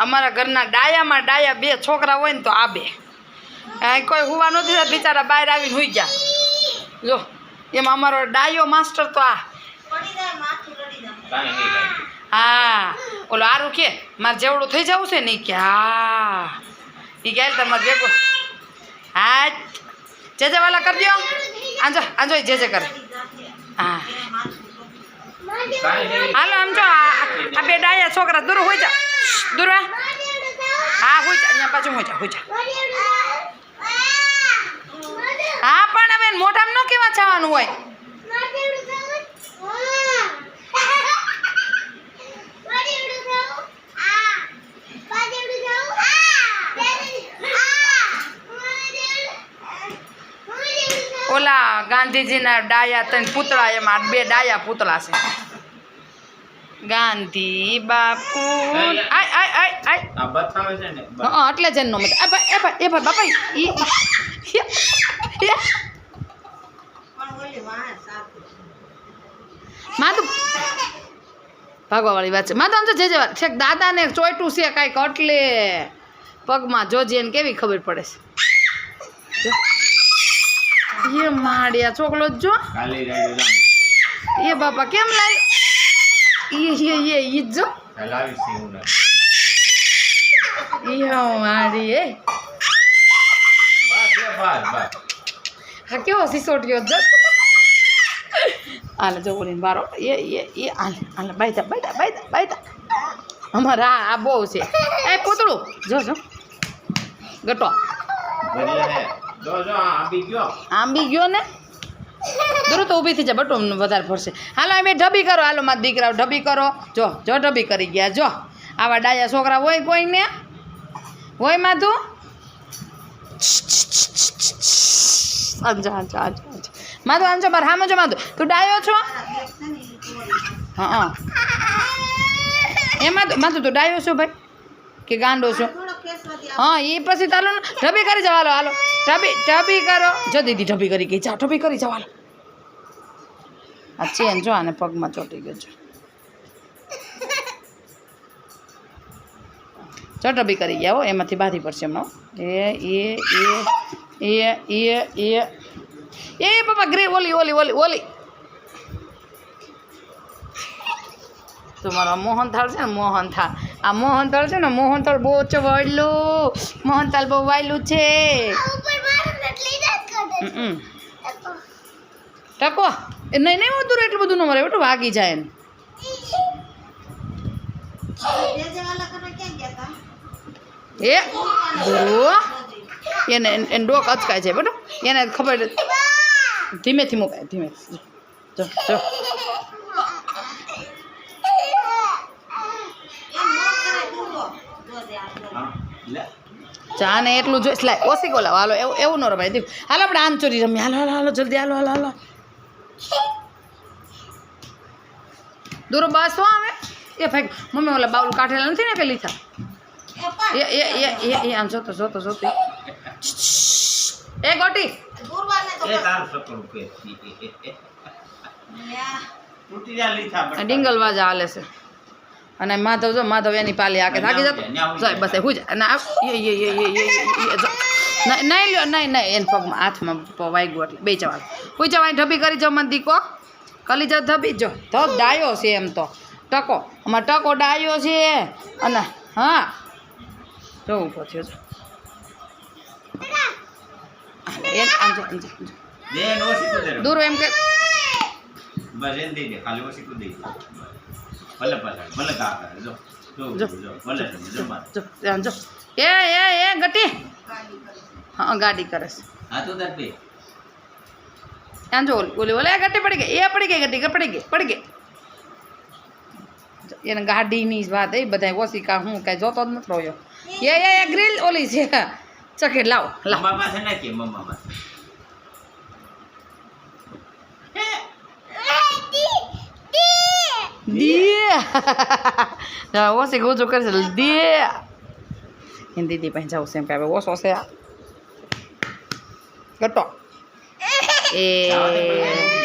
અમારા ઘરના ડાયામાં ડાયા બે છોકરા હોય ને તો આ બે. કોઈ હુવા નથી બિચારા બહાર આવીને હોઈ ગયા. જો, એમાં અમારો ડાયો માસ્ટર તો આ. હા, ઓલો આરું કે, મારે જેવડું થઈ જવું છે ને કે, હા. એ ગયા તમારે ભેગો. હા જે જે વાલા કરી દો આંજો આંજો જે જે કરે. હા. હાલો, આમ જો, આ બે ડાયા છોકરા દૂર હોય જા. દૂર હા જા અહીંયા પાછું હોય જા હોય જા. હા, પણ હવે મોઢામાં ન કેવા જવાનું હોય? ઓલા ગાંધીજીના ડાયા ત્રણ પૂતળા, એમાં બે ડાયા પૂતળા છે. ગાંધી બાપુ એટલે જ એનો મત એ ભાઈ એ ભાઈ બાપા માધુ. ભાગવા વાળી વાત છે. માધુ આમ તો જે જે વાત છેક દાદાને ચોઈટું છે કાંઈક એટલે પગમાં જોજે એને કેવી ખબર પડે છે. એ માડ્યા છોકલો જ જો. એ બાપા કેમ લાય એ એ એ ઈ જ આવીશ ને હું ના. એ મારી એ બસ બસ બસ હા કેવો સિસોટ્યો જ આલે જો ઓલીને બારો એ એ એ આલે હાલે બાયતા બાયતા બાયતા બાયતા અમારા આ બહુ છે એ પૂતળું જો જો ગટો ભરીએ ને જો જો આ આપી ગયો આમ ગયો ને દૂર તો ઊભી થઈ જાય બટો વધારે ફરશે. હાલો એમ ઢબી કરો. હાલો, મારા દીકરાઓ ઢબી કરો. જો જો ઢબી કરી ગયા, જો. આવા ડાયા છોકરા હોય કોઈને હોય માધુ? માધુ અંજો મારે, હામો મજો માધુ. તું ડાયો છો? હા હા. એ માધુ માધુ, તું ડાયો છો ભાઈ? કે ગાંડો છો? હા એ પછી ને ઢબી કરી જવાલો હાલો ઢબી ઢબી કરો. જો દીદી ઢબી કરી ગઈ. જા ઢબી કરી જવાલો આ ચેન જો આને પગમાં ચોટી ગયો છે. જો ઢબી કરી ગયા હો, એમાંથી બાંધી પડશે હમણાં. એ એ એ એ એ એ એ. પપ્પા ગ્રે ઓલી ઓલી ઓલી ઓલી. તમારો મોહનથાળ છે ને, મોહનથાળ. આ મોહનથાળ છે ને, મોહનથાળ બહુ ચવાયેલું. મોહનથાળ બહુ વાયલું છે. ટકો નહીં નહીં હું દૂર એટલું બધું ન મરે બેટું, વાગી જાય એને એ એને- એને ડોક અચકાય છે બરાબર એને ખબર ધીમેથી મુકાય ધીમે જો જો. ચા ને એટલું જોઈશ લાય ઓછી કોલા હાલો એવું એવું ન રમાય. દીપ હાલો આપણે આમ ચોરી રમીએ. હાલો હાલો હાલો જલ્દી. હાલો હાલો હાલો. દૂર બસ શું આવે એ ભાઈ મમ્મી ઓલા બાઉલ કાઢેલા નથી ને પેલી થા? એ એ એ એ એ આમ જોતો જોતો જોતો. એ ગોટી. ડિંગલ વાજા હાલે છે. અને માધવ જો માધવ એની પાલી આકે થાકી જતો. જાય બસ હું જ અને જો નહીં નહીં લ્યો નહીં નહીં એને પગમાં હાથમાં વાગ્યું એટલે બે ચવા હું જવાની ઢબી કરી જાવ મને દીકો. કલી જાવ ધબી જો. ધબ ડાયો છે એમ તો. ટકો. અમાર ટકો ડાયો છે. અને હા. જો ઊભો થયો જો. રે. દૂરો એમ કે બસ એને દઈ દે ખાલી ઓછી કુદી ભલે ભલે ભલે કા કરે જો જો જો. જો ભલે જો માર. જો આમ જો એ એ એ ગટી હા ગાડી કરે છે હા તો તાર બે ત્યાં જો ઓલી ઓલી ઓલી આ ગટી પડી ગઈ એ પડી ગઈ ગટી પડી ગઈ પડી ગઈ જો, એને ગાડીની જ વાત એ બધા ઓછી કા હું કાંઈ જોતો જ નથી રહ્યો એ એ એ ગ્રીલ ઓલી છે ચકેટ લાવો લાવ મમ્મા પાસે નાખીએ મમ્મા પાસે ઓછી ગોજો કરે છે દે એની દીદી પાસે જવું છે એમ કે હવે ઓછો છે આ ગટો એ